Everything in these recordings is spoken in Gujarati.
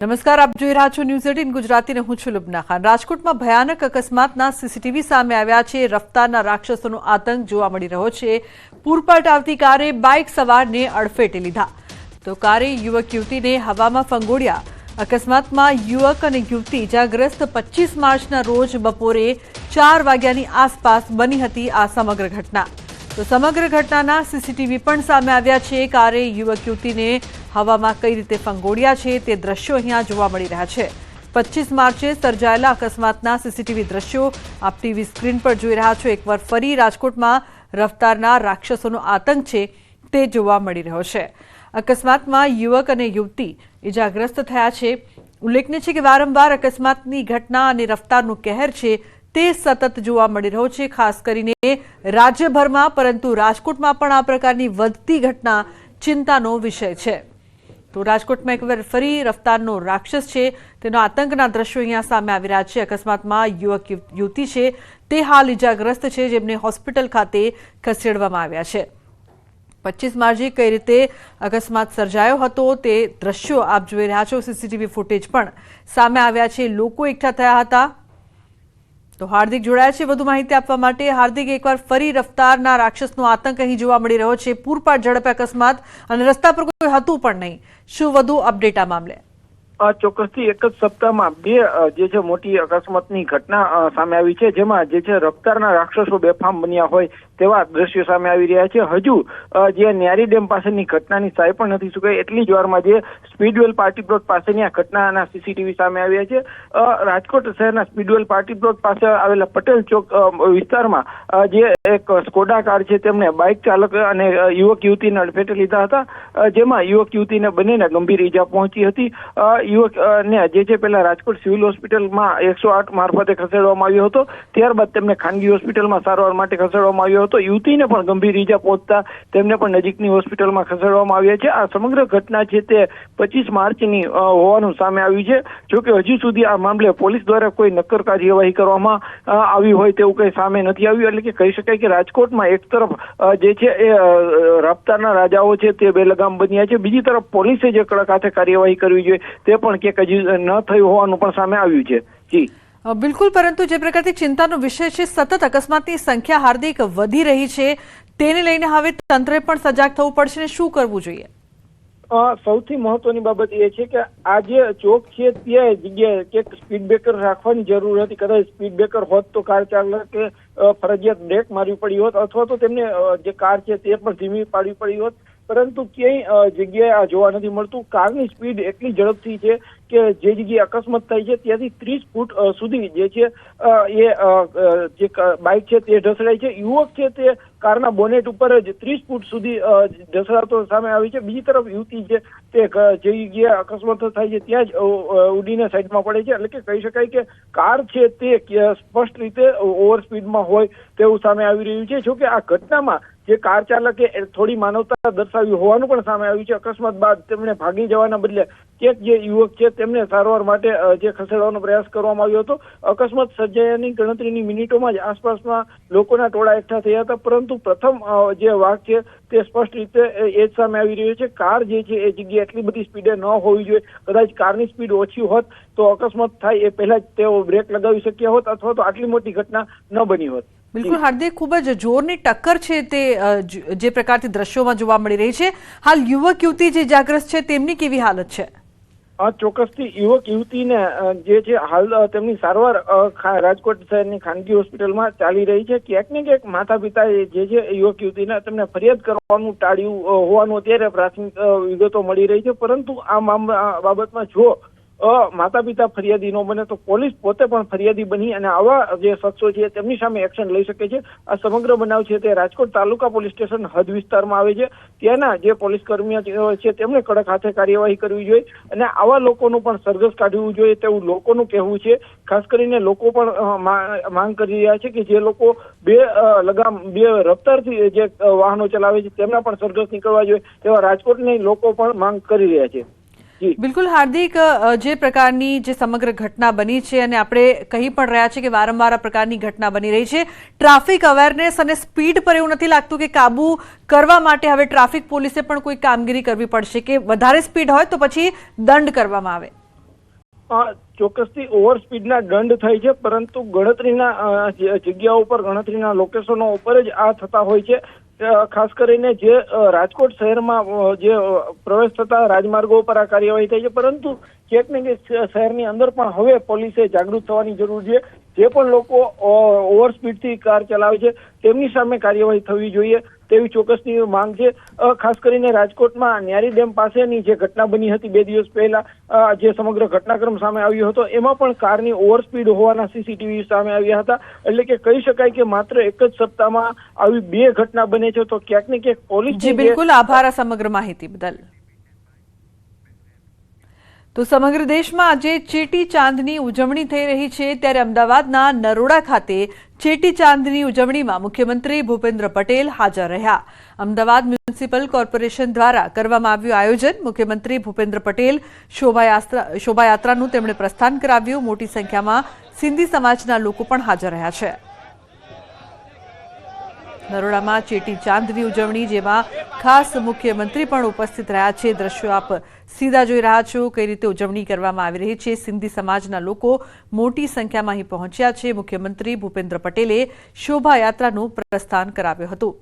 નમસ્કાર, આપ જોઈ રહ્યા છો ન્યૂઝ એટીન ગુજરાતીને હું છું લુબના ખાન. રાજકોટમાં ભયાનક અકસ્માતના સીસીટીવી સામે આવ્યા છે. રફતારના રાક્ષસોનો આતંક જોવા મળી રહ્યો છે. પૂરપાટ આવતી કારે બાઇક સવારને અડફેટે લીધા. તો કારે યુવક યુવતીને હવામાં ફંગોળ્યા. અકસ્માતમાં યુવક અને યુવતી ઇજાગ્રસ્ત પચીસ માર્ચના રોજ બપોરે ચાર વાગ્યાની આસપાસ બની હતી આ સમગ્ર ઘટના. તો સમગ્ર ઘટનાના સીસીટીવી પણ સામે આવ્યા છે. કારે યુવક યુવતીને હવામાં કઈ રીતે ફંગોળ્યા છે તે દ્રશ્યો અહીંયા જોવા મળી રહ્યા છે. પચીસ માર્ચે સર્જાયેલા અકસ્માતના સીસીટીવી દ્રશ્યો આપ ટીવી સ્ક્રીન પર જોઈ રહ્યા છો. એકવાર ફરી રાજકોટમાં રફતારના રાક્ષસોનો આતંક છે તે જોવા મળી રહ્યો છે. અકસ્માતમાં યુવક અને યુવતી ઇજાગ્રસ્ત થયા છે. ઉલ્લેખનીય છે કે વારંવાર અકસ્માતની ઘટના અને રફતારનું કહેર છે તે સતત જોવા મળી રહ્યો છે, ખાસ કરીને રાજ્યભરમાં, પરંતુ રાજકોટમાં પણ આ પ્રકારની વધતી ઘટના ચિંતાનો વિષય છે. તો રાજકોટમાં એકવાર ફરી રફતારનો રાક્ષસ છે. તેનો આતંકના દ્રશ્યો અહીંયા સામે આવી રહ્યા છે. અકસ્માતમાં યુવક યુવતી છે. તે હાલ ઇજાગ્રસ્ત છે, જેમને હોસ્પિટલ ખાતે ખસેડવામાં આવ્યા છે. પચીસ માર્ચે કઈ રીતે અકસ્માત સર્જાયો હતો તે દ્રશ્યો આપ જોઈ રહ્યા છો. સીસીટીવી ફૂટેજ પણ સામે આવ્યા છે. લોકો એકઠા થયા હતા. તો હાર્દિક જોડાયા છે વધુ માહિતી આપવા માટે. હાર્દિક, એકવાર ફરી રફતારના રાક્ષસનો આતંક અહીં જોવા મળી રહ્યો છે. પૂરપાટ ઝડપે અકસ્માત અને રસ્તા પર કોઈ હતું પણ નહીં. શું વધુ અપડેટ આ મામલે? આ ચોક્કસથી એક જ સપ્તાહમાં બે જે છે મોટી અકસ્માતની ઘટના સામે આવી છે, જેમાં જે છે રફતારના રાક્ષસો બેફામ બન્યા હોય તેવા દ્રશ્યો સામે આવી રહ્યા છે. હજુ જે ન્યારી ડેમ પાસેની ઘટનાની સાય પણ નથી સુકાઈ. એટલી જ વારમાં જે સ્પીડવેલ પાર્ટી પ્લોટ પાસેની આ ઘટનાના સીસીટીવી સામે આવ્યા છે. રાજકોટ શહેરના સ્પીડવેલ પાર્ટી પ્લોટ પાસે આવેલા પટેલ ચોક વિસ્તારમાં જે એક સ્કોડા કાર છે તેમણે બાઇક ચાલક અને યુવક યુવતીને અડફેટે લીધા હતા. જેમાં યુવક યુવતીને બંનેને ગંભીર ઈજા પહોંચી હતી. યુવક ને જે છે પહેલા રાજકોટ સિવિલ હોસ્પિટલમાં એકસો આઠ મારફતે ખસેડવામાં આવ્યો હતો. ત્યારબાદ તેમને ખાનગી હોસ્પિટલમાં સારવાર માટે ખસેડવામાં આવ્યો હતો. યુવતીને પણ ગંભીર ઈજા પહોંચતા તેમને પણ નજીકની હોસ્પિટલમાં ખસેડવામાં આવ્યા છે. આ સમગ્ર ઘટના છે તે પચીસ માર્ચની હોવાનું સામે આવ્યું છે. જોકે હજુ સુધી આ મામલે પોલીસ દ્વારા કોઈ નક્કર કાર્યવાહી કરવામાં આવી હોય તેવું કંઈ સામે નથી આવ્યું. એટલે કે કહી શકાય કે રાજકોટમાં એક તરફ જે છે એ રાબતાના રાજાઓ છે તે બેલગામ બન્યા છે. બીજી તરફ પોલીસે જે કડક હાથે કાર્યવાહી કરવી જોઈએ તે પણ ક્યાંક હજી ન થયું હોવાનું પણ સામે આવ્યું છે. જી. બિલકુલ, પરંતુ જે પ્રકારથી ચિંતાનો વિષય છે, સતત અકસ્માતની સંખ્યા હાર્દિક વધી રહી છે. તેને લઈને હવે તંત્રે પણ સજાગ થવું પડશે ને શું કરવું જોઈએ? સૌથી મહત્વની બાબત એ છે કે આ જે ચોક છે તે જગ્યાએ કે સ્પીડ બ્રેકર રાખવાની જરૂર હતી. કદાચ સ્પીડ બ્રેકર હોત તો કાર ચાલકે ફરજિયાત બ્રેક મારવી પડી હોત અથવા તો તેમને જે કાર છે તે પણ ધીમી પાડવી પડી હોત. પરંતુ ક્યાંય જગ્યાએ આ જોવા નથી મળતું. કારની સ્પીડ એટલી ઝડપથી છે કે જે જગ્યાએ અકસ્માત થાય છે, ત્યાંથી ત્રીસ ફૂટ સુધી જે છે એ જે બાઇક છે તે ઢસડાય છે. યુવક છે તે કારના બોનેટ ઉપર જ ત્રીસ ફૂટ સુધી ઢસડાતો સામે આવી છે. બીજી તરફ યુવતી છે તે જે જગ્યાએ અકસ્માત થાય છે ત્યાં જ ઉડીને સાઈડમાં પડે છે. એટલે કે કહી શકાય કે કાર છે તે સ્પષ્ટ રીતે ઓવર સ્પીડમાં હોય તેવું સામે આવી રહ્યું છે. જોકે આ ઘટનામાં જે કાર ચાલકે થોડી માનવતા દર્શાવી હોવાનું પણ સામે આવ્યું છે. અકસ્માત બાદ તેમણે ભાગી જવાના બદલે એક જે યુવક છે તેમને સારવાર માટે જે ખસેડવાનો પ્રયાસ કરવામાં આવ્યો હતો. અકસ્માત સર્જાયાની ગણતરીની મિનિટોમાં જ આસપાસમાં લોકોના ટોળા એકઠા થયા હતા. પરંતુ પ્રથમ જે વાક છે તે સ્પષ્ટ રીતે એ જ સામે આવી રહ્યો છે. કાર જે છે એ જગ્યાએ એટલી બધી સ્પીડે ન હોવી જોઈએ. કદાચ કારની સ્પીડ ઓછી હોત તો અકસ્માત થાય એ પહેલા જ તેઓ બ્રેક લગાવી શક્યા હોત અથવા તો આટલી મોટી ઘટના ન બની હોત. બિલકુલ હાર્દિક ખૂબ જ જોરની ટક્કર છે તે જે પ્રકારથી દ્રશ્યોમાં જોવા મળી રહી છે. હાલ યુવક યુવતી જે જાગ્રસ્ત છે તેમની કેવી હાલત છે? આ ચોક્કસથી યુવક યુવતીને જે છે હાલ તેમની સારવાર રાજકોટ શહેરની ખાનગી હોસ્પિટલમાં ચાલી રહી છે. ક્યાંક ને ક્યાંક માતા પિતાએ જે છે યુવક યુવતીને તેમને ફરિયાદ કરવાનું ટાળ્યું હોવાનું અત્યારે પ્રાથમિક વિગતો મળી રહી છે. પરંતુ આ બાબતમાં જો માતા પિતા ફરિયાદી ન બને તો પોલીસ પોતે પણ ફરિયાદી બની અને આવા જે શખ્સો છે તેમની સામે એક્શન લઈ શકે છે. આ સમગ્ર બનાવ છે તે રાજકોટ તાલુકા પોલીસ સ્ટેશન હદ વિસ્તારમાં આવે છે. ત્યાંના જે પોલીસ કર્મીઓ છે- તેમણે કડક હાથે કાર્યવાહી કરવી જોઈએ અને આવા લોકોનું પણ સરઘસ કાઢવું જોઈએ તેવું લોકોનું કહેવું છે. ખાસ કરીને લોકો પણ માંગ કરી રહ્યા છે કે જે લોકો બે લગામ, બે રફતારથી જે વાહનો ચલાવે છે તેમના પણ સરઘસ નીકળવા જોઈએ તેવા રાજકોટની લોકો પણ માંગ કરી રહ્યા છે. બિલકુલ હાર્દિક જે પ્રકારની જે સમગ્ર ઘટના બની છે અને આપણે કહી પણ રહ્યા છે કે વારંવાર આ પ્રકારની ઘટના બની રહી છે ટ્રાફિક અવેરનેસ અને સ્પીડ પર એવું નથી લાગતું કે કાબુ કરવા માટે હવે ટ્રાફિક પોલીસે પણ કોઈ કામગીરી કરવી પડશે કે વધારે સ્પીડ હોય તો પછી દંડ કરવામાં આવે. ચોક્કસથી ઓવર સ્પીડના દંડ થાય છે પરંતુ ગણતરીના જગ્યાઓ ઉપર ગણતરીના લોકેશનો ઉપર જ આ થતા હોય છે. ખાસ કરીને જે રાજકોટ શહેરમાં જે પ્રવેશ થતા રાજમાર્ગો પર આ કાર્યવાહી થાય છે, પરંતુ ક્યાંક ને શહેરની અંદર પણ હવે પોલીસે જાગૃત થવાની જરૂર છે. જે પણ લોકો ઓવર સ્પીડથી કાર ચલાવે છે તેમની સામે કાર્યવાહી થવી જોઈએ તેવી ચોક્કસની માંગ છે. ખાસ કરીને રાજકોટમાં ન્યારી ડેમ પાસેની જે ઘટના બની હતી બે દિવસ પહેલા જે સમગ્ર ઘટનાક્રમ સામે આવ્યો હતો એમાં પણ કારની ઓવર સ્પીડ હોવાના સીસીટીવી સામે આવ્યા હતા. એટલે કે કહી શકાય કે માત્ર એક જ સપ્તાહમાં આવી બે ઘટના બને છે તો ક્યાંક ને ક્યાંક પોલીસ બિલકુલ. આભાર આ સમગ્ર માહિતી બદલ. તો સમગ્ર દેશમાં આજે ચેટી ચાંદની ઉજવણી થઈ રહી છે. ત્યારે અમદાવાદના નરોડા ખાતે ચેટી ચાંદની ઉજવણીમાં મુખ્યમંત્રી ભૂપેન્દ્ર પટેલ હાજર રહ્યા. અમદાવાદ મ્યુનિસિપલ કોર્પોરેશન દ્વારા કરવામાં આવ્યું આયોજન મુખ્યમંત્રી ભૂપેન્દ્ર પટેલ શોભાયાત્રાનું તેમણે પ્રસ્થાન કરાવ્યું. મોટી સંખ્યામાં સિંધી સમાજના લોકો પણ હાજર રહ્યા છે. નરોડામાં ચેટી ચાંદની ઉજવણી, જેમાં ખાસ મુખ્યમંત્રી પણ ઉપસ્થિત રહ્યા છે. દ્રશ્યો આપ સીધા જોઈ રહ્યા છો કઈ રીતે ઉજવણી કરવામાં આવી રહી છે. સિંધી સમાજના લોકો મોટી સંખ્યામાં અહીં પહોંચ્યા છે. મુખ્યમંત્રી ભૂપેન્દ્ર પટેલે શોભાયાત્રાનું પ્રસ્થાન કરાવ્યું હતું.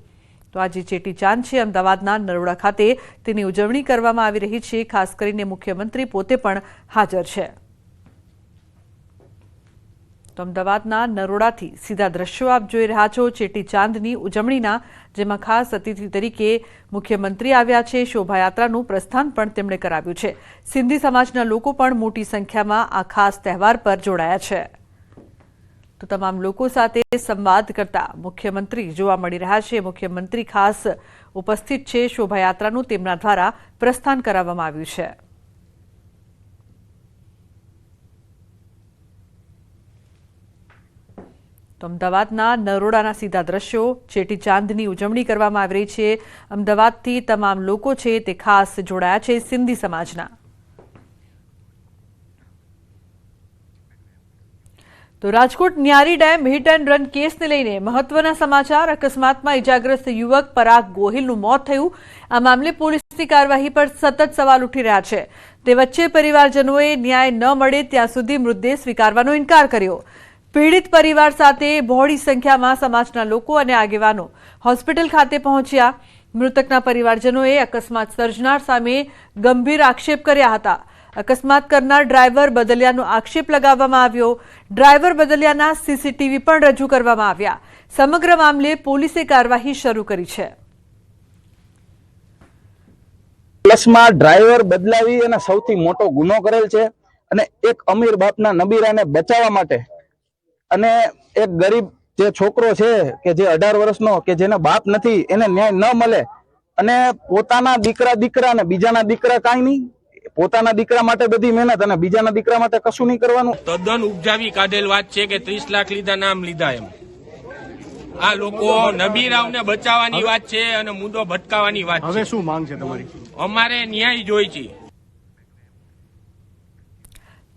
તો આજે ચેટીચાંદ છે. અમદાવાદના નરોડા ખાતે તેની ઉજવણી કરવામાં આવી રહી છે. ખાસ કરીને મુખ્યમંત્રી પોતે પણ હાજર છે. તો અમદાવાદના નરોડાથી સીધા દ્રશ્યો આપ જોઈ રહ્યા છો. ચેટી ચાંદની ઉજવણીના, જેમાં ખાસ અતિથિ તરીકે મુખ્યમંત્રી આવ્યા છે. શોભાયાત્રાનું પ્રસ્થાન પણ તેમણે કરાવ્યું છે. સિંધી સમાજના લોકો પણ મોટી સંખ્યામાં આ ખાસ તહેવાર પર જોડાયા છે. તો તમામ લોકો સાથે સંવાદ કરતા મુખ્યમંત્રી જોવા મળી રહ્યા છે. મુખ્યમંત્રી ખાસ ઉપસ્થિત છે. શોભાયાત્રાનું તેમના દ્વારા પ્રસ્થાન કરાવવામાં આવ્યું છે. તો અમદાવાદના નરોડાના સીધા દ્રશ્યો ચેટી ચાંદની ઉજવણી કરવામાં આવી રહી છે. અમદાવાદથી તમામ લોકો છે તે ખાસ જોડાયા છે સિંધી સમાજના. તો Rajkot Nyari dam hit and run કેસને લઈને મહત્વના સમાચાર. અકસ્માતમાં ઇજાગ્રસ્ત યુવક પરાગ ગોહિલનું મોત થયું. આ મામલે પોલીસની કાર્યવાહી પર સતત સવાલ ઉઠી રહ્યા છે. તે વચ્ચે પરિવારજનોએ ન્યાય ન મળે ત્યાં સુધી મૃતદેહ સ્વીકારવાનો ઇનકાર કર્યો. પીડિત પરિવાર સાથે બહોળી સંખ્યામાં સમાજના લોકો અને આગેવાનો હોસ્પિટલ ખાતે પહોંચ્યા. મૃતકના પરિવારજનોએ અકસ્માત સર્જનાર સામે ગંભીર આક્ષેપ કર્યા હતા. અકસ્માત કરનાર ડ્રાઈવર બદલિયાનો આક્ષેપ લગાવવામાં આવ્યો. ડ્રાઈવર બદલિયાના સીસીટીવી પણ રજૂ કરવામાં આવ્યા. સમગ્ર મામલે પોલીસે કાર્યવાહી શરૂ કરી છે. પ્લસમાં ડ્રાઈવર બદલાવી અને સૌથી મોટો ગુનો કરેલ છે અને એક અમીર બાપના નબીરાને બચાવવા માટે અને એક ગરીબ જે છોકરો છે કે જે અઢાર વર્ષનો કે જેને બાપ નથી એને ન્યાય ન મળે અને પોતાના દીકરા દીકરા ને બીજાના દીકરા કાંઈ નહીં પોતાના દીકરા માટે બધી મહેનત અને બીજાના દીકરા માટે કશું નહીં કરવાનું. તદ્દન ઉપજાવી કાઢેલ વાત છે કે ત્રીસ લાખ લીધા નામ લીધા એમ. આ લોકો નબીરાવને બચાવવાની વાત છે અને મુદ્દો ભટકાવાની વાત છે. હવે શું માંગ છે તમારી? અમારે ન્યાય જોઈ છે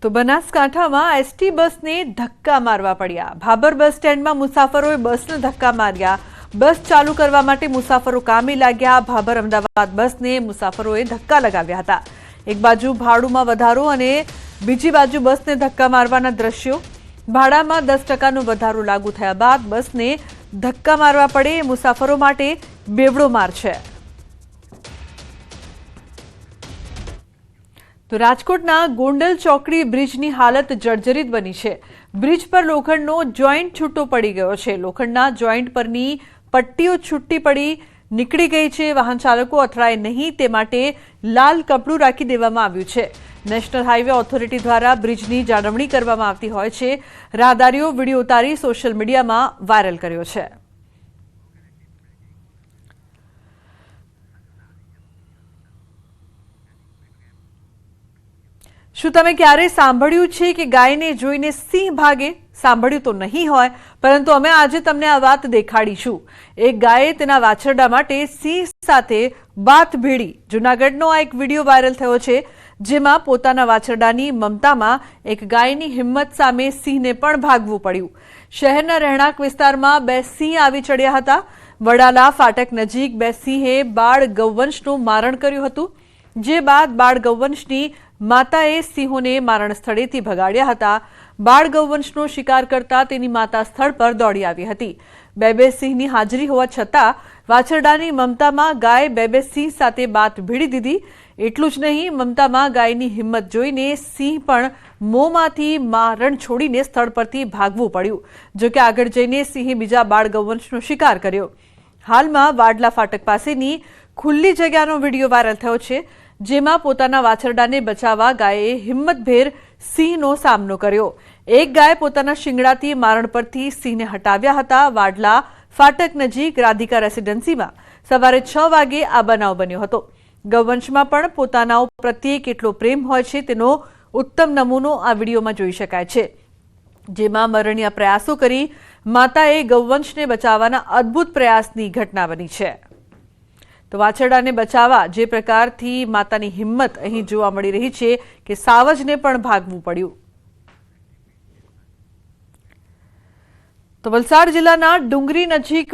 તો બનાસકાંઠામાં એસટી બસને ધક્કા મારવા પડ્યા. ભાબર બસ સ્ટેન્ડમાં મુસાફરોએ બસને ધક્કા માર્યા. બસ ચાલુ કરવા માટે મુસાફરો કામે લાગ્યા. ભાભર અમદાવાદ બસને મુસાફરોએ ધક્કા લગાવ્યા હતા. એક બાજુ ભાડુમાં વધારો અને બીજી બાજુ બસને ધક્કા મારવાના દ્રશ્યો. ભાડામાં દસ ટકાનો વધારો લાગુ થયા બાદ બસને ધક્કા મારવા પડે. મુસાફરો માટે બેવડો માર છે. તો રાજકોટના ગોંડલ ચોકડી બ્રિજની હાલત જર્જરિત બની છે. બ્રિજ પર લોખંડનો જોઈન્ટ છૂટો પડી ગયો છે. લોખંડના જોઈન્ટ પરની પટ્ટીઓ છૂટી પડી નીકળી ગઈ છે. વાહન ચાલકો અથડાય નહીં તે માટે લાલ કપડું રાખી દેવામાં આવ્યું છે. નેશનલ હાઈવે ઓથોરિટી દ્વારા બ્રિજની જાળવણી કરવામાં આવતી હોય છે. રાહદારીઓ વીડિયો ઉતારી સોશિયલ મીડિયામાં વાયરલ કર્યો છે. શું તમે ક્યારેય સાંભળ્યું છે કે ગાયને જોઈને સિંહ ભાગે? સાંભળ્યું તો નહીં હોય, પરંતુ અમે આજે તમને આ વાત દેખાડીશું. એક ગાયે તેના વાછરડા માટે સિંહ સાથે વાત ભેડી જૂનાગઢનો આ એક વીડિયો વાયરલ થયો છે, જેમાં પોતાના વાછરડાની મમતામાં એક ગાયની હિંમત સામે સિંહને પણ ભાગવું પડ્યું. શહેરના રહેણાંક વિસ્તારમાં બે સિંહ આવી ચડ્યા હતા. વડાલા ફાટક નજીક બે સિંહે બાળ ગૌવંશનું મારણ કર્યું હતું, જે બાદ બાળ ગૌવંશની માતાએ સિંહોને મારણ સ્થળેથી ભગાડ્યા હતા. બાળ ગૌવંશનો શિકાર કરતા તેની માતા સ્થળ પર દોડી આવી હતી. બે બે સિંહની હાજરી હોવા છતાં વાછરડાની મમતામાં ગાય બે બે સિંહ સાથે બાત ભીડી દીધી. એટલું જ નહીં, મમતામાં ગાયની હિંમત જોઈને સિંહ પણ મોંમાંથી મારણ છોડીને સ્થળ પરથી ભાગવું પડ્યું જોકે આગળ જઈને સિંહે બીજા બાળ ગૌવંશનો શિકાર કર્યો. હાલમાં વાડલા ફાટક પાસેની ખુલ્લી જગ્યાનો વીડિયો વાયરલ થયો છે. જેમાં પોતાના વાછરડાને બચાવવા ગાયે હિંમતભેર સિંહનો સામનો કર્યો. એક ગાય પોતાના શિંગડાથી મારણ પરથી સિંહને હટાવ્યા હતા. વાડલા ફાટક નજીક રાધિકા રેસિડેન્સીમાં સવારે છ વાગે આ બનાવ બન્યો હતો. ગૌવંશમાં પણ પોતાના પ્રત્યે કેટલો પ્રેમ હોય છે તેનો ઉત્તમ નમૂનો આ વિડીયોમાં જોઈ શકાય છે. જેમાં મરણીય પ્રયાસો કરી માતાએ ગૌવંશને બચાવવાના અદ્ભુત પ્રયાસની ઘટના બની છે. તો વાછરડાને બચાવવા જે પ્રકારથી માતાની હિંમત અહીં જોવા મળી રહી છે કે સાવજને પણ ભાગવું પડ્યું. તો વલસાડ જિલ્લાના ડુંગરી નજીક